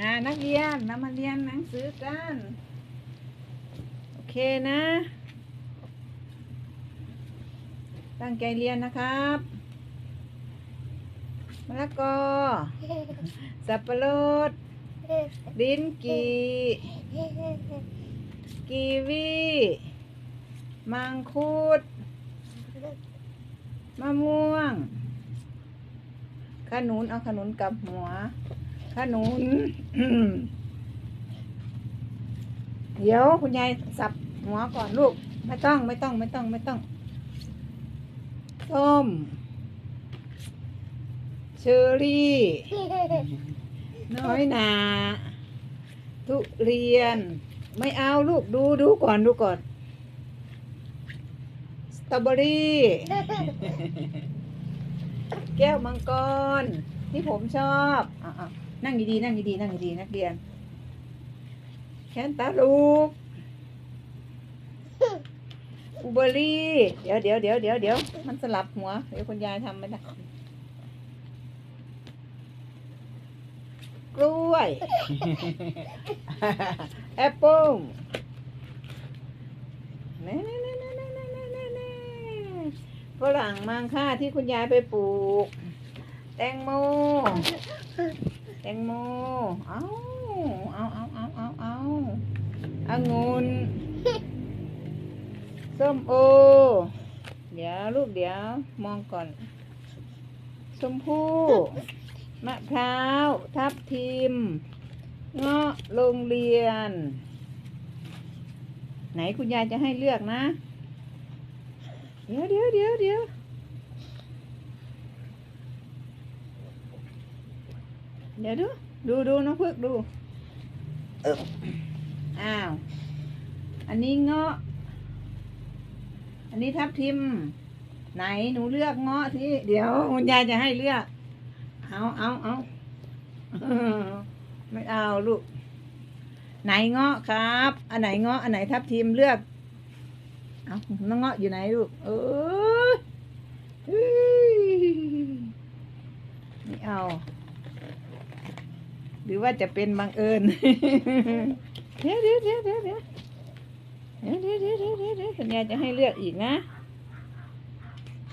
นะนักเรียนเรามาเรียนหนังสือกัน โอเคนะ ตั้งใจเรียนนะครับมะละกอ สับปะรด ลิ้นกีกีวี มังคุด มะม่วง ขนุนเอาขนุนกับหัว ขนุนเดี๋ยวคุณยายสับหัวก่อนลูก ไม่ต้องไม่ต้องไม่ต้องไม่ต้อง ส้ม เชอรี่ น้อยนา ทุเรียน ไม่เอาลูกดูดูก่อนดูก่อนสตรอเบอรี่ แก้วมังกร ที่ผมชอบอะ นั่งดีๆนั่งดีๆนั่งดีๆนักเรียน แคนตาลูกอูเบอรี่เดี๋ยวเดี๋ยวเดี๋ยวเดี๋ยวเดี๋ยวมันสลับหัวเดี๋ยวคุณยายทำไม่ได้กล้วยแอปเปิ้ลแน่ฝรั่งมังค่าที่คุณยายไปปลูก แตงโม ตงโม เอาเอาเอาเอาเอาเอาองุ่นส้มโอ เดี๋ยวลูกเดี๋ยวมองก่อน ชมพู่มะพร้าว ทับทิม เงาะโรงเรียน ไหนคุณยายจะให้เลือกนะ เดี๋ยวเดี๋ยวเดี๋ยวเดี๋ยว เดี๋ยวดู ดูดูน้องพึกดูเอิบอ้าว อันนี้เงาะ อันนี้ทับทิม ไหนหนูเลือกเงาะที่เดี๋ยวคุณยายจะให้เลือก เอาเอาเอาไม่เอาลูก ไหนเงาะครับ อันไหนเงาะ อันไหนทับทิมเลือก เอาน้องเงาะอยู่ไหนลูก เออเฮ้ยไม่เอา หรือว่าจะเป็นบังเอิญเดี๋ยวเดี๋ยวเดี๋ยวเดี๋ยวเดี๋ยวเดี๋ยวเดี๋ยวเดี๋ยวเดี๋ยวเดี๋ยวคุณยายจะให้เลือกอีกนะ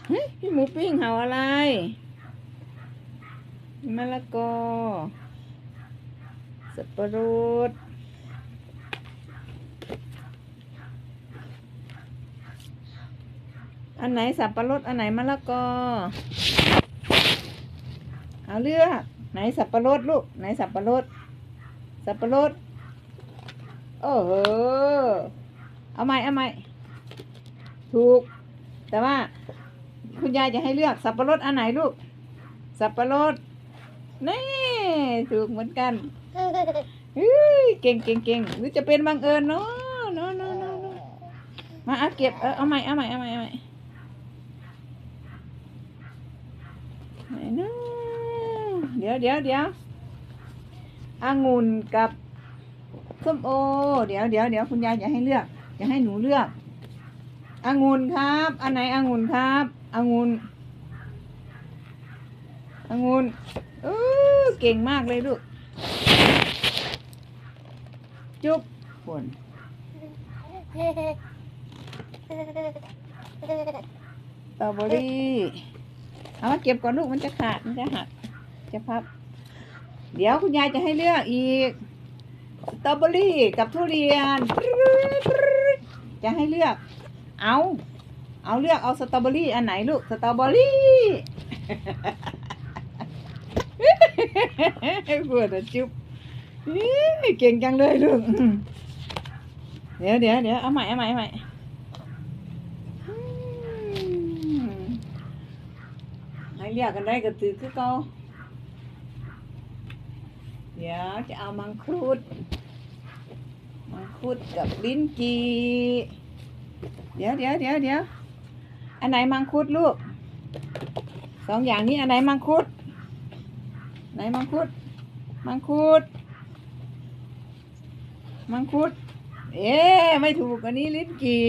เฮ้ยพี่หมูปิ้งเห่าอะไรมะละกอสับปะรดอันไหนสับปะรดอันไหนมะละกอ เอาเลือก ไหนสับปะรดลูก ไหนสับปะรด สับปะรด โอ้โห เอาใหมเอาใหมถูก แต่ว่า คุณยายจะให้เลือกสับปะรดอันไหนลูก สับปะรด นี่ ถูกเหมือนกันเฮ้ยเก่งเก่งเก่งหรือจะเป็นบังเอิญเนาะเนาะเนาะเนาะมาเอาเก็บ เออเอาใหม่เอาใหม่เอาใหม่เอาใหม่ไหนเนาะ ดี๋ยวเดี๋ยวเดี๋ยวองุ่นกับส้มโอ เดี๋ยวเดี๋ยวเดี๋ยวคุณยายจะให้เลือกจะให้หนูเลือกองุ่นครับ อันไหนองุ่นครับองุ่นองุ่นเออเก่งมากเลยลูก จุ๊บฝนสตรอเบอรี่ เอามาเก็บก่อนลูกมันจะขาด มันจะหัก จะพับ เดี๋ยวคุณยายจะให้เลือกอีกสตรอเบอรี่กับทุเรียน จะให้เลือก เอาเอาเลือกเอาสตรอเบอรี่อันไหนลูกสตรอเบอรี่ปวดอะจุ๊บเก่งจังเลยลูก เดี๋ยวเดี๋ยวเดี๋ยวเอาใหม่เอาใหม่เอาใหม่อืมให้เรียกกันได้ก็ตือคือเก่า เดี๋ยวจะเอามังคุด มังคุดกับลิ้นจี่เดี๋ยวเดี๋ยวเดี๋ยวเดี๋ยวอันไหนมังคุดลูกสองอย่างนี้อันไหนมังคุด ไหนมังคุด มังคุด มังคุด เอ๊ไม่ถูกอันนี้ลิ้นจี่